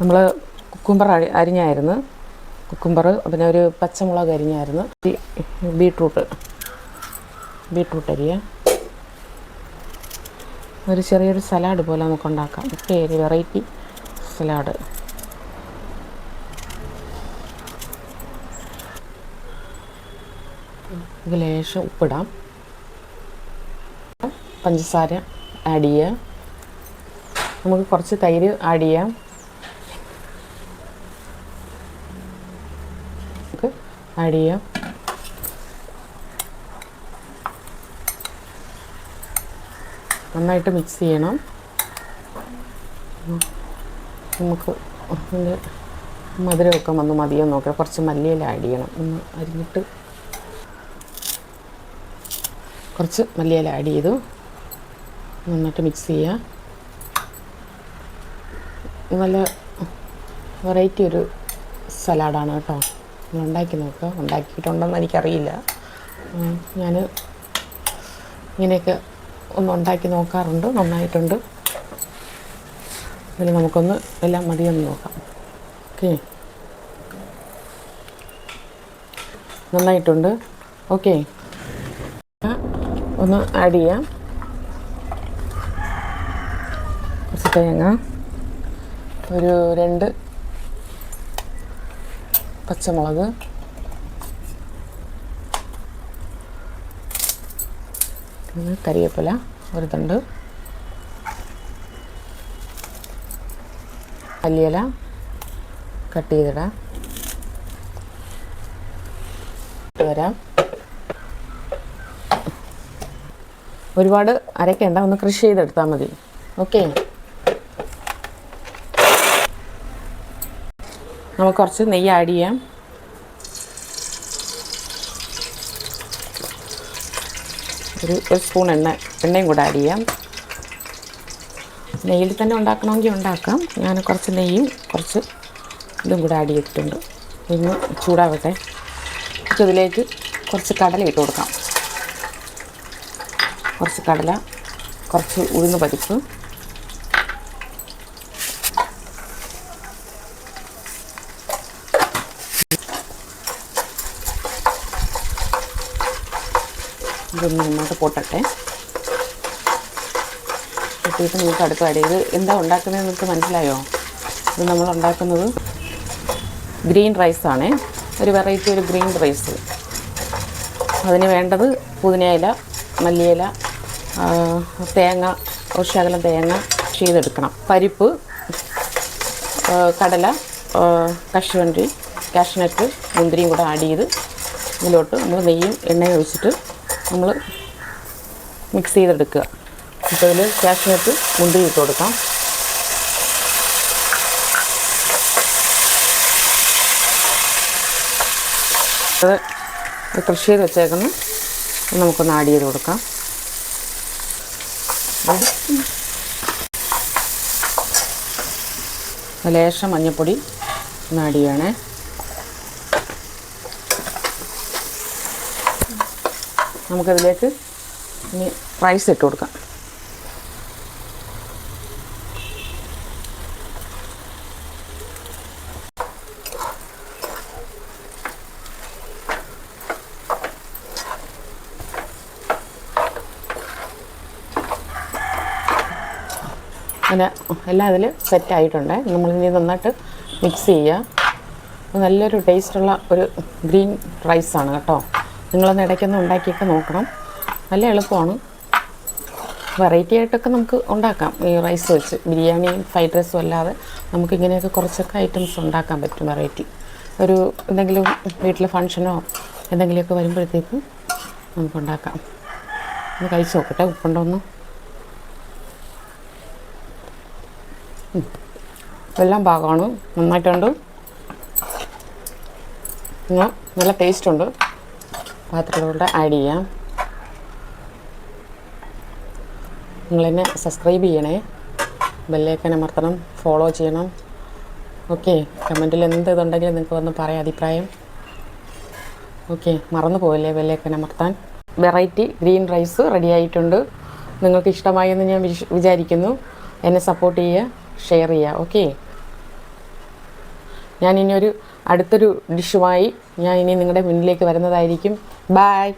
നമ്മൾ കുക്കുംബർ അരി അരിഞ്ഞായിരുന്നു. കുക്കുംബർ പിന്നെ ഒരു പച്ചമുളക് അരിഞ്ഞായിരുന്നു. ബീട്രൂട്ട് ബീട്രൂട്ട് അരിയ. ഒരു ചെറിയൊരു സലാഡ് പോലെ നമുക്ക് ഉണ്ടാക്കാം. പേര് വെറൈറ്റി സലാഡ്. ഇത് ലേശം ഉപ്പിടാം. പഞ്ചസാര ആഡ് ചെയ്യുക നമുക്ക് കുറച്ച് തൈര് ആഡ് ചെയ്യാം. നമുക്ക് ആഡ് ചെയ്യാം. നന്നായിട്ട് മിക്സ് ചെയ്യണം. നമുക്ക് അതിന്റെ മധുരമൊക്കെ വന്ന് മതിയോ നോക്കാം. കുറച്ച് മല്ലിയില ആഡ് ചെയ്യണം. ഒന്ന് അരിഞ്ഞിട്ട് കുറച്ച് മല്ലിയില ആഡ് ചെയ്തു. നന്നായിട്ട് മിക്സ് ചെയ്യുക നല്ല വെറൈറ്റി ഒരു സലാഡാണ് കേട്ടോ. ഉണ്ടാക്കി നോക്കുക ഉണ്ടാക്കിയിട്ടുണ്ടെന്ന് എനിക്കറിയില്ല. ഞാൻ ഇങ്ങനെയൊക്കെ ഒന്ന് ഉണ്ടാക്കി നോക്കാറുണ്ട്. നന്നായിട്ടുണ്ട്. അതിൽ നമുക്കൊന്ന് എല്ലാം മതിയൊന്ന് നോക്കാം. ഓക്കെ. നന്നായിട്ടുണ്ട്. ഓക്കെ. ഒന്ന് ആഡ് ചെയ്യാം കുറച്ച് തേങ്ങ ഒരു രണ്ട് പച്ചമുളക് പിന്നെ ഒരു തണ്ട് മല്ലിയില കട്ട് ചെയ്തിടാം. വരാം. ഒരുപാട് അരക്കേണ്ട ഒന്ന് കൃഷി ചെയ്തെടുത്താൽ മതി. ഓക്കെ? നമുക്ക് കുറച്ച് നെയ്യ് ആഡ് ചെയ്യാം. ഒരു ഒരു സ്പൂൺ എണ്ണ എണ്ണയും കൂടെ ആഡ് ചെയ്യാം. നെയ്യിൽ തന്നെ ഉണ്ടാക്കണമെങ്കിൽ ഉണ്ടാക്കാം. ഞാൻ കുറച്ച് നെയ്യും കുറച്ച് ഇതും കൂടെ ആഡ് ചെയ്തിട്ടുണ്ട്. ഇന്ന് ചൂടാവട്ടെ. ഇതിലേക്ക് കുറച്ച് കടല ഇട്ട് കൊടുക്കാം. കുറച്ച് കടല കുറച്ച് ഉഴുന്ന് പരിപ്പ് ഇതൊന്ന് മുന്നോട്ട് പൊട്ടട്ടെ. പൊട്ടിയിട്ട് നമുക്ക് അടുത്ത് അടി. ഇത് എന്താ ഉണ്ടാക്കുന്നത് നിങ്ങൾക്ക് മനസ്സിലായോ? ഇത് നമ്മൾ ഉണ്ടാക്കുന്നത് ഗ്രീൻ റൈസാണ് ഒരു വെറൈറ്റി ഒരു ഗ്രീൻ റൈസ്. അതിന് വേണ്ടത് പുതിനയില മല്ലിയില തേങ്ങ ഒരു ശകലം തേങ്ങ ചെയ്തെടുക്കണം. പരിപ്പ് കടല കശുവണ്ടി കാഷ്നട്ട് മുന്തിരിയും കൂടെ ആഡ് ചെയ്ത് ഇതിലോട്ട് നമ്മൾ നെയ്യും എണ്ണയും ഒഴിച്ചിട്ട് നമ്മൾ മിക്സ് ചെയ്തെടുക്കുക. അപ്പോൾ ഇതിൽ കാഷ്നട്ട് മുന്തിരി ഇട്ട് കൊടുക്കാം. അത് കൃഷി ചെയ്ത് വെച്ചേക്കുന്ന. നമുക്കൊന്ന് ആഡ് ചെയ്ത് കൊടുക്കാം. ലേശം മഞ്ഞൾപ്പൊടി ഒന്ന് ആഡ് ചെയ്യണേ നമുക്കതിലേക്ക് ഇനി റൈസ് ഇട്ട് കൊടുക്കാം. അങ്ങനെ എല്ലാം അതിൽ സെറ്റായിട്ടുണ്ട് നമ്മളിനി നന്നായിട്ട് മിക്സ് ചെയ്യുക നല്ലൊരു ടേസ്റ്റുള്ള ഒരു ഗ്രീൻ റൈസാണ് കേട്ടോ. നിങ്ങളൊന്ന് ഇടയ്ക്കൊന്ന് ഉണ്ടാക്കിയൊക്കെ നോക്കണം. നല്ല എളുപ്പമാണ്. വെറൈറ്റി ആയിട്ടൊക്കെ നമുക്ക് ഉണ്ടാക്കാം. ഈ റൈസ് വെച്ച് ബിരിയാണിയും ഫ്രൈഡ് റൈസും അല്ലാതെ നമുക്ക് ഇങ്ങനെയൊക്കെ കുറച്ചൊക്കെ ഐറ്റംസ് ഉണ്ടാക്കാൻ പറ്റും വെറൈറ്റി ഒരു എന്തെങ്കിലും വീട്ടിലെ ഫങ്ഷനോ എന്തെങ്കിലുമൊക്കെ വരുമ്പോഴത്തേക്കും നമുക്ക് ഉണ്ടാക്കാം. ഒന്ന് കഴിച്ച് നോക്കട്ടെ ഉപ്പുണ്ടോന്ന്? എല്ലാം പാകമാണ്. നന്നായിട്ടുണ്ട്. നല്ല ടേസ്റ്റ് ഉണ്ട്. പാത്രത്തിലൂടെ ആഡ് ചെയ്യാം. നിങ്ങൾ എന്നെ സബ്സ്ക്രൈബ് ചെയ്യണേ ബെല്ലേക്കൻ അമർത്തണം. ഫോളോ ചെയ്യണം. ഓക്കെ കമന്റിൽ എന്ത് ഇതുണ്ടെങ്കിലും നിങ്ങൾക്ക് വന്ന് പറയാം അഭിപ്രായം. ഓക്കെ മറന്നു പോകല്ലേ ബെല്ലേക്കൻ അമർത്താൻ? വെറൈറ്റി ഗ്രീൻ റൈസ് റെഡി ആയിട്ടുണ്ട്. നിങ്ങൾക്ക് ഇഷ്ടമായെന്ന് ഞാൻ വിചാരിക്കുന്നു. എന്നെ സപ്പോർട്ട് ചെയ്യുക ഷെയർ ചെയ്യുക. ഓക്കെ ഞാനിനി ഒരു അടുത്തൊരു ഡിഷുമായി ഞാൻ ഇനി നിങ്ങളുടെ മുന്നിലേക്ക് വരുന്നതായിരിക്കും. ബായ്